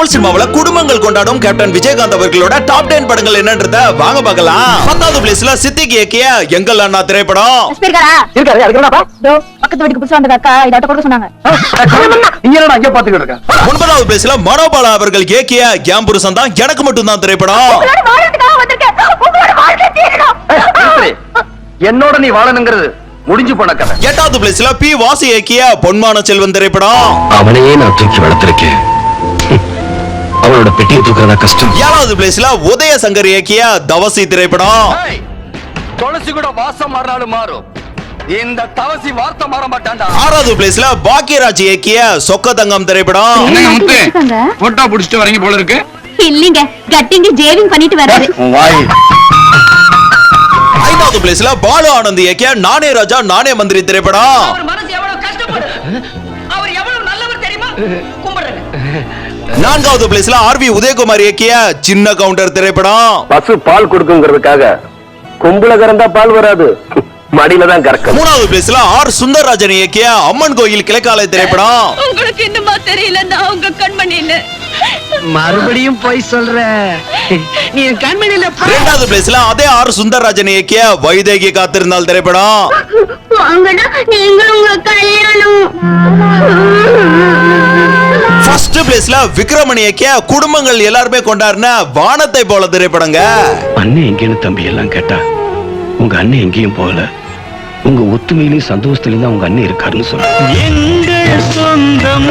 தமிழ் சினிமாவுல குடும்பங்கள் கொண்டாடும் கேப்டன் விஜயகாந்த் அவர்களோட டாப் டென் படங்கள் என்னன்றத வாங்க பார்க்கலாம். பத்தாவது பிளேஸ்ல சித்திக் இயக்கிய எங்கள் அண்ணா திரைப்படம். பக்கத்து வீட்டுக்கு புதுசா வந்த அக்கா கொடுக்க சொன்னாங்க. ஒன்பதாவது பிளேஸ்ல மனோபாலா அவர்கள் இயக்கிய என் புருஷன் தான் எனக்கு மட்டும் தான் திரைப்படம் என்னோட நீ வாழணுங்கிறது முடிஞ்சு போன கதை. எட்டாவது பிளேஸ்ல பி வாசி இயக்கிய பொன்மான செல்வன் திரைப்படம். அவனையே நான் தூக்கி வளர்த்திருக்கேன். அவனோட பெட்டியை தூக்குறதா கஷ்டம். ஏழாவது பிளேஸ்ல உதய சங்கர் இயக்கிய தவசி திரைப்படம். துளசி கூட வாசம் மாறினாலும் மாறும். இந்த தவசி வார்த்தை மாற மாட்டான்டா. ஆறாவது பிளேஸ்ல பாக்கியராஜ் இயக்கிய சொக்க தங்கம் திரைப்படம். போட்டோ புடிச்சிட்டு வரீங்க போல இருக்கு. இல்லீங்க கட்டிங்க ஜேவிங் பண்ணிட்டு வாய். ஐந்தாவது பிளேஸ்ல பாலு ஆனந்த் இயக்கிய நானே ராஜா நானே மந்திரி திரைப்படம். அவர் மனசு எவ்வளவு கஷ்டப்படும் அவர் எவ்வளவு நல்லவர் தெரியுமா? நான்காவது பிளேஸ்ல ஆர் வி உதயகுமார் இயக்கிய சின்ன கவுண்டர் திரைப்படம். பசு பால் கொடுக்குங்கிறதுக்காக கும்பல கறந்தா பால் வராது. மடியில தான் கறக்கும். மூணாவது பிளேஸ்ல ஆர் சுந்தரராஜன் இயக்கிய அம்மன் கோயில் கிழக்காலை திரைப்படம். உங்களுக்கு இன்னுமா தெரியல? நான் உங்க கண்மணின்னு மறுபடியும் போய் சொல்ற. நீ என் கண்மணியில இரண்டாவது பிளேஸ்ல அதே ஆர் சுந்தரராஜன் இயக்கிய வைதேகி காத்திருந்தால் திரைப்படம். வாங்கடா நீங்களும் உங்க கல்யாணம். ஃபர்ஸ்ட் பிளேஸ்ல விக்ரமணி இயக்கிய குடும்பங்கள் எல்லாருமே கொண்டாடின வானத்தை போல திரைப்படங்க. அண்ணன் எங்கேன்னு தம்பி எல்லாம் கேட்டா உங்க அண்ணன் எங்கேயும் போகல. உங்க ஒத்துமையிலையும் சந்தோஷத்திலையும் தான் உங்க அண்ணன் இருக்காருன்னு சொல்ல எங்கள் சொந்தம்